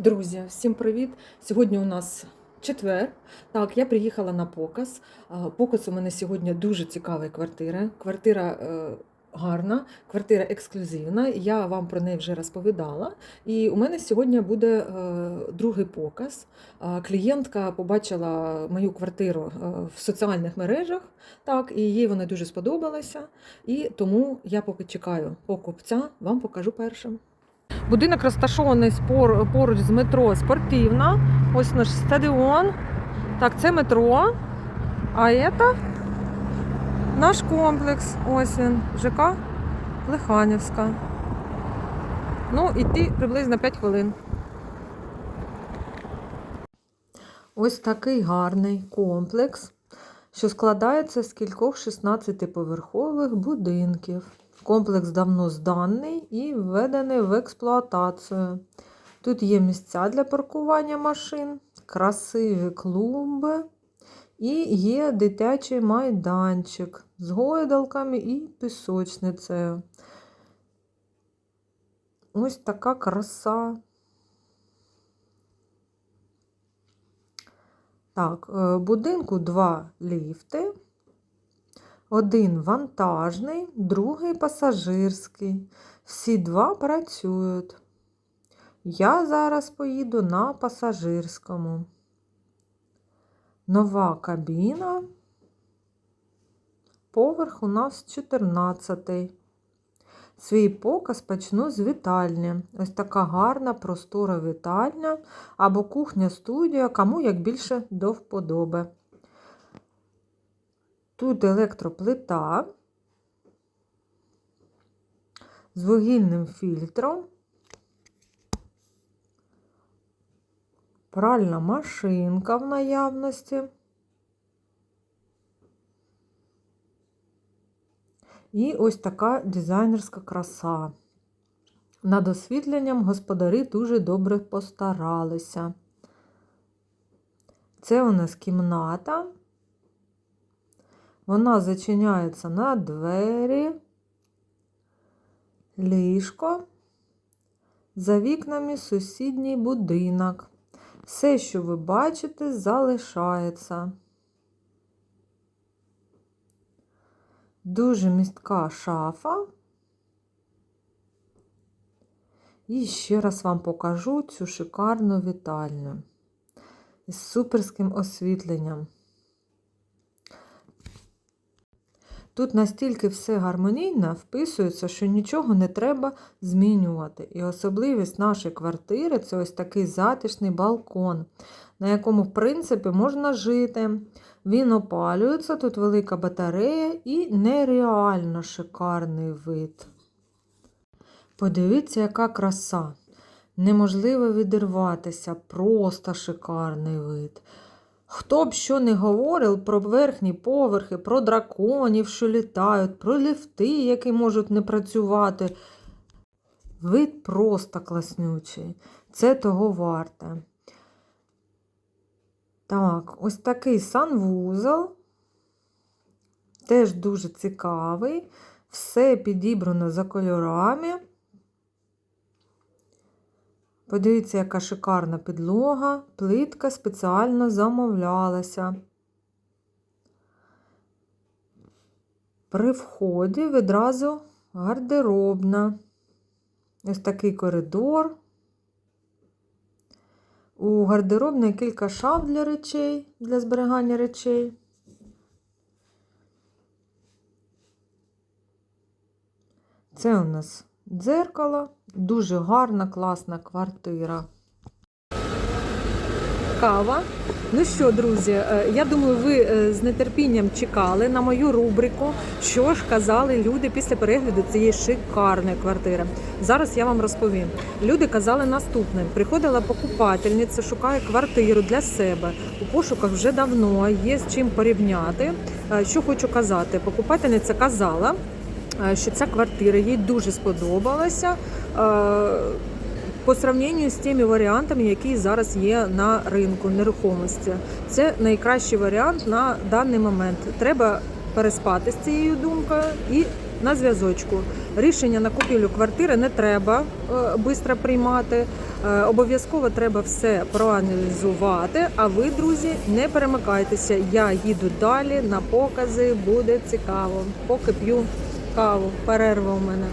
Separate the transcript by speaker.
Speaker 1: Друзі, всім привіт! Сьогодні у нас четвер. Так, я приїхала на показ. Показ у мене сьогодні дуже цікава квартира. Квартира е, гарна, квартира ексклюзивна. Я вам про неї вже розповідала. І у мене сьогодні буде е, другий показ. Клієнтка побачила мою квартиру е, в соціальних мережах, так, і їй вона дуже сподобалася. І тому я поки чекаю покупця, вам покажу першим. Будинок розташований поруч з метро Спортивна. Ось наш стадіон. Так, це метро. А це наш комплекс. Ось він. ЖК Лиханівська. Ну, йти приблизно 5 хвилин. Ось такий гарний комплекс, що складається з кількох 16-поверхових будинків. Комплекс давно зданий і введений в експлуатацію. Тут є місця для паркування машин, красиві клумби і є дитячий майданчик з гойдалками і пісочницею. Ось така краса. Так, е, будинку два ліфти. Один вантажний, другий пасажирський. Всі два працюють. Я зараз поїду на пасажирському. Нова кабіна. Поверх у нас 14. Свій показ почну з вітальні. Ось така гарна простора вітальня або кухня-студія, кому як більше до вподоби. Тут електроплита з вугільним фільтром, пральна машинка в наявності. І ось така дизайнерська краса. Над освітленням господарі дуже добре постаралися. Це у нас кімната. Вона зачиняється на двері, ліжко, за вікнами сусідній будинок. Все, що ви бачите, залишається. Дуже містка шафа. І ще раз вам покажу цю шикарну вітальню із суперським освітленням. Тут настільки все гармонійно вписується, що нічого не треба змінювати. І особливість нашої квартири це ось такий затишний балкон, на якому, в принципі, можна жити. Він опалюється, тут велика батарея і нереально шикарний вид. Подивіться, яка краса. Неможливо відірватися, просто шикарний вид. Хто б що не говорив про верхні поверхи, про драконів, що літають, про ліфти, які можуть не працювати. Вид просто класнючий. Це того варте. Так, ось такий санвузол. Теж дуже цікавий. Все підібрано за кольорами. Подивіться, яка шикарна підлога, плитка спеціально замовлялася. При вході відразу гардеробна. Ось такий коридор. У гардеробній кілька шаф для речей, для зберігання речей. Це у нас дзеркало. Дуже гарна, класна квартира. Кава. Ну що, друзі, е, я думаю, ви е, з нетерпінням чекали на мою рубрику, що ж казали люди після перегляду цієї шикарної квартири. Зараз я вам розповім. Люди казали наступне: приходила покупательниця, шукає квартиру для себе. У пошуках вже давно є з чим порівняти. Е, Що хочу казати, покупательниця казала, що ця квартира їй дуже сподобалася. е, по сравненню з тими варіантами, які зараз є на ринку нерухомості. Це найкращий варіант на даний момент. Треба переспати з цією думкою і на зв'язочку. Рішення на купівлю квартири не треба швидко приймати. Е, Обов'язково треба все проаналізувати. А ви, друзі, не перемикайтеся. Я їду далі на покази, буде цікаво. Поки п'ю каву. Перерва у мене.